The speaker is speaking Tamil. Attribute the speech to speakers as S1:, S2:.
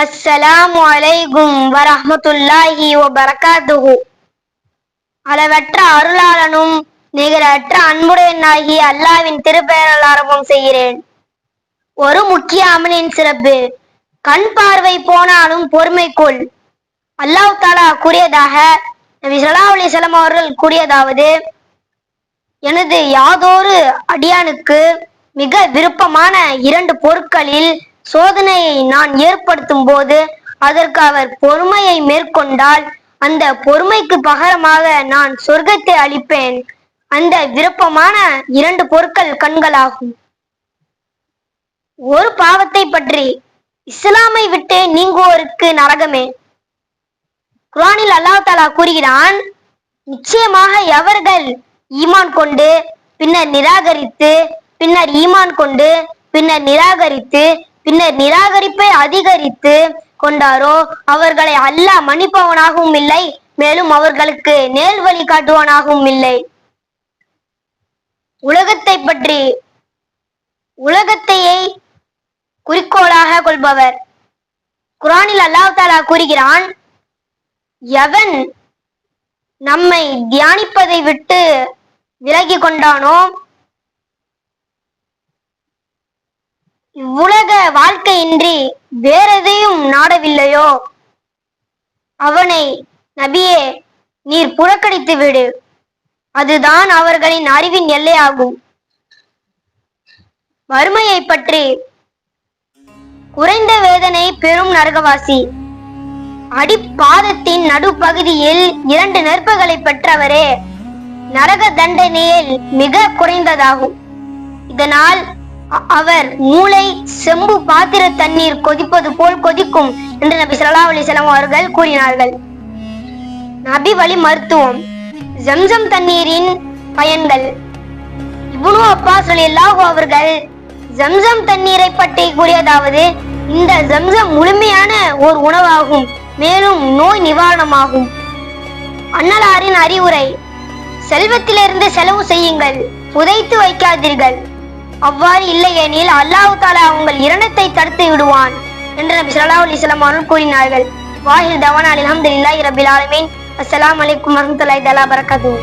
S1: அஸ்ஸலாமு அலைக்கும் வரஹ்மத்துல்லாஹி வபரகாத்துஹு. அளவற்ற அருளாளனும் நிகரற்ற அன்புடையனாகி அல்லாவின் திருப்பெயரால் ஆரம்பம் செய்கிறேன். ஒரு முக்கிய அமலின் சிறப்பு கண் பார்வை போனாலும் பொறுமை கொள். அல்லாஹ் தாலா கூறியதாக நபி சலா அலைஹி அவர்கள் கூறியதாவது எனது யாதொரு அடியானுக்கு மிக விருப்பமான இரண்டு பொருட்களில் சோதனையை நான் ஏற்படுத்தும் போது அதற்கு அவர் பொறுமையை மேற்கொண்டால் அந்த பொறுமைக்கு பகரமாக நான் சொர்க்கத்தை அளிப்பேன் அந்த விருப்பமான இரண்டு பொருட்கள் கண்களாகும். ஒரு பாவத்தை பற்றி இஸ்லாமை விட்டு நீங்குவோருக்கு நரகமே. குரானில் அல்லாஹ் தஆலா கூறுகிறான் நிச்சயமாக எவர்கள் ஈமான் கொண்டு பின்னர் நிராகரித்து பின்னர் ஈமான் கொண்டு பின்னர் நிராகரித்து பின்னர் நிராகரிப்பை அதிகரித்து கொண்டாரோ? அவர்களை அல்லாஹ் மன்னிப்பவனாகவும் இல்லை மேலும் அவர்களுக்கு நேர் வழி காட்டுவனாகவும் இல்லை. உலகத்தை பற்றி உலகத்தையே குறிக்கோளாக கொள்பவர். குரானில் அல்லாஹ் தாலா கூறுகிறான் எவன் நம்மை தியானிப்பதை விட்டு விலகி கொண்டானோ இவ்வுலக வாழ்க்கையின்றி வேறெதையும் நாடவில்லையோ? அவனை நபியே நீர் புறக்கணித்து விடு. அதுதான் அவர்களின் அறிவின் எல்லையாகும். வறுமையை பற்றி குறைந்த வேதனை பெரும் நரகவாசி. அடிப்பாதத்தின் நடுப்பகுதியில் இரண்டு நெருப்புகளை பெற்றவரே நரக தண்டனையில் மிக குறைந்ததாகும். இதனால் அவர் மூளை செம்பு பாத்திர தண்ணீர் கொதிப்பது போல் கொதிக்கும் என்று நபி சல்லா அலைஹி அவர்கள் கூறினார்கள். நபி வழி மருத்துவம் ஜம்சம் தண்ணீரின் பயன்கள். இப்னு அப்பாஸ் அல்லாஹு அவர்கள் ஜம்சம் தண்ணீரை பற்றி கூறியதாவது இந்த ஜம்சம் முழுமையான ஓர் உணவாகும் மேலும் நோய் நிவாரணமாகும். அன்னலாரின் அறிவுரை செல்வத்திலிருந்து செலவு செய்யுங்கள் புதைத்து வைக்காதீர்கள். அவ்வாறு இல்லையெனில் அல்லாஹ் தாலா உங்கள் இரணத்தை தடுத்து விடுவான் என்று நபி ஸல்லல்லாஹு அலி வஸல்லம் கூறினார்கள். வாஹில் தவான் அல்ஹம்துலில்லாஹி இரபில் ஆலமீன். அஸ்லாம் அலைக்கும் வரமத்துல்லாய் தலா பரக்காத்துஹு.